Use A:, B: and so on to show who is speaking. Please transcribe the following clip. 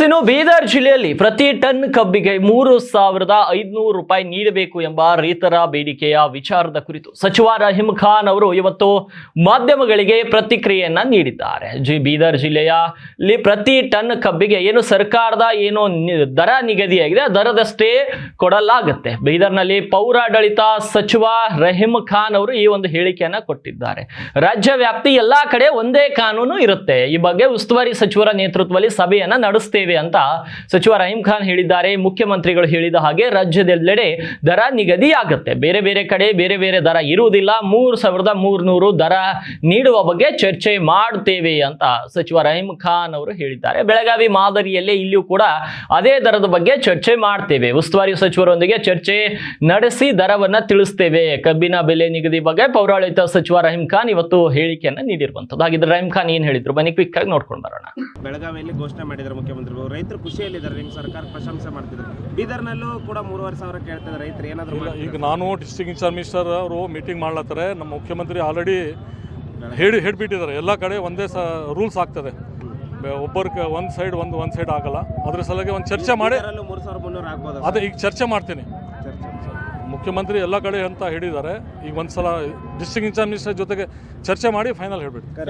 A: ಇನ್ನು ಬೀದರ್ ಜಿಲ್ಲೆಯಲ್ಲಿ ಪ್ರತಿ ಟನ್ ಕಬ್ಬಿಗೆ ಮೂರು ಸಾವಿರದ ಐದುನೂರು ರೂಪಾಯಿ ನೀಡಬೇಕು ಎಂಬ ರೈತರ ಬೇಡಿಕೆಯ ವಿಚಾರದ ಕುರಿತು ಸಚಿವ ರಹೀಂ ಖಾನ್ ಅವರು ಇವತ್ತು ಮಾಧ್ಯಮಗಳಿಗೆ ಪ್ರತಿಕ್ರಿಯೆಯನ್ನ ನೀಡಿದ್ದಾರೆ. ಜಿ ಬೀದರ್ ಜಿಲ್ಲೆಯಲ್ಲಿ ಪ್ರತಿ ಟನ್ ಕಬ್ಬಿಗೆ ಏನು ಸರ್ಕಾರದ ಏನು ದರ ನಿಗದಿಯಾಗಿದೆ ದರದಷ್ಟೇ ಕೊಡಲಾಗುತ್ತೆ. ಬೀದರ್ನಲ್ಲಿ ಪೌರಾಡಳಿತ ಸಚಿವ ರಹೀಂ ಖಾನ್ ಅವರು ಈ ಒಂದು ಹೇಳಿಕೆಯನ್ನ ಕೊಟ್ಟಿದ್ದಾರೆ. ರಾಜ್ಯ ವ್ಯಾಪ್ತಿ ಎಲ್ಲಾ ಕಡೆ ಒಂದೇ ಕಾನೂನು ಇರುತ್ತೆ. ಈ ಬಗ್ಗೆ ಉಸ್ತುವಾರಿ ಸಚಿವರ ನೇತೃತ್ವದಲ್ಲಿ ಸಭೆಯನ್ನ ನಡೆಸ್ತೇವೆ. ಅಂತ ಸಚಿವ ರಹೀಂ ಖಾನ್ ಹೇಳಿದ್ದಾರೆ. ಮುಖ್ಯಮಂತ್ರಿಗಳು ಹೇಳಿದ ಹಾಗೆ ರಾಜ್ಯದೆಲ್ಲೆಡೆ ದರ ನಿಗದಿಯಾಗುತ್ತೆ. ಬೇರೆ ಬೇರೆ ಕಡೆ ಬೇರೆ ಬೇರೆ ದರ ಇರುವುದಿಲ್ಲ. ಮೂರು ಸಾವಿರದ ಮೂರ್ನೂರು ದರ ನೀಡುವ ಬಗ್ಗೆ ಚರ್ಚೆ ಮಾಡುತ್ತೇವೆ ಅಂತ ಸಚಿವ ರಹೀಂ ಖಾನ್ ಅವರು ಹೇಳಿದ್ದಾರೆ. ಬೆಳಗಾವಿ ಮಾದರಿಯಲ್ಲೇ ಇಲ್ಲಿಯೂ ಕೂಡ ಅದೇ ದರದ ಬಗ್ಗೆ ಚರ್ಚೆ ಮಾಡ್ತೇವೆ. ಉಸ್ತುವಾರಿ ಸಚಿವರೊಂದಿಗೆ ಚರ್ಚೆ ನಡೆಸಿ ದರವನ್ನ ತಿಳಿಸ್ತೇವೆ. ಕಬ್ಬಿನ ಬೆಲೆ ನಿಗದಿ ಬಗ್ಗೆ ಪೌರಾಡಳಿತ ಸಚಿವ ರಹೀಂ ಖಾನ್ ಇವತ್ತು ಹೇಳಿಕೆಯನ್ನು ನೀಡಿರುವಂತದ್ದು. ಹಾಗಿದ್ರೆ ರಹೀಂ ಖಾನ್ ಏನ್ ಹೇಳಿದ್ರು? ಬನ್ನಿ ಕ್ವಿಕ್ ಆಗಿ ನೋಡ್ಕೊಂಡು ಬರೋಣ.
B: ಬೆಳಗಾವಿಯಲ್ಲಿ ಘೋಷಣೆ ಮಾಡಿದ್ದಾರೆ ಮುಖ್ಯಮಂತ್ರಿಗಳು ರೈತರು ಖುಷಿಯಲ್ಲಿದ್ದಾರೆ ನಿಮ್ಮ ಸರ್ಕಾರ ಪ್ರಶಂಸೆ ಮಾಡ್ತಿದ್ರು. ಬೀದರ್ನಲ್ಲೂ ಕೂಡ ಮೂರುವರೆ ಸಾವಿರ ಕೇಳ್ತಿದ್ದಾರೆ ರೈತರು ಏನಾದರೂ
C: ಈಗ ನಾನು ಡಿಸ್ಟ್ರಿಕ್ಟ್ ಇನ್ಚಾರ್ಜ್ ಮಿನಿಸ್ಟರ್ ಅವರು ಮೀಟಿಂಗ್ ಮಾಡ್ಲತ್ತಾರೆ. ನಮ್ಮ ಮುಖ್ಯಮಂತ್ರಿ ಆಲ್ರೆಡಿ ಹೇಳಿ ಹೇಳ್ಬಿಟ್ಟಿದ್ದಾರೆ. ಎಲ್ಲ ಕಡೆ ಒಂದೇ ಸ ರೂಲ್ಸ್ ಆಗ್ತದೆ. ಒಬ್ಬರ ಒಂದು ಸೈಡ್ ಒಂದು ಒಂದು ಸೈಡ್ ಆಗಲ್ಲ. ಅದ್ರ ಸಲುವಾಗಿ ಒಂದು ಚರ್ಚೆ ಮಾಡಿ. ಅದೇ ಈಗ ಚರ್ಚೆ ಮಾಡ್ತೀನಿ. ಮುಖ್ಯಮಂತ್ರಿ ಎಲ್ಲ ಕಡೆ ಅಂತ ಹೇಳಿದ್ದಾರೆ. ಈಗ ಒಂದ್ಸಲ ಡಿಸ್ಟ್ರಿಕ್ಟ್ ಇನ್ಚಾರ್ಜ್ ಮಿನಿಸ್ಟರ್ ಜೊತೆಗೆ ಚರ್ಚೆ ಮಾಡಿ ಫೈನಲ್ ಹೇಳ್ಬಿಟ್ಟು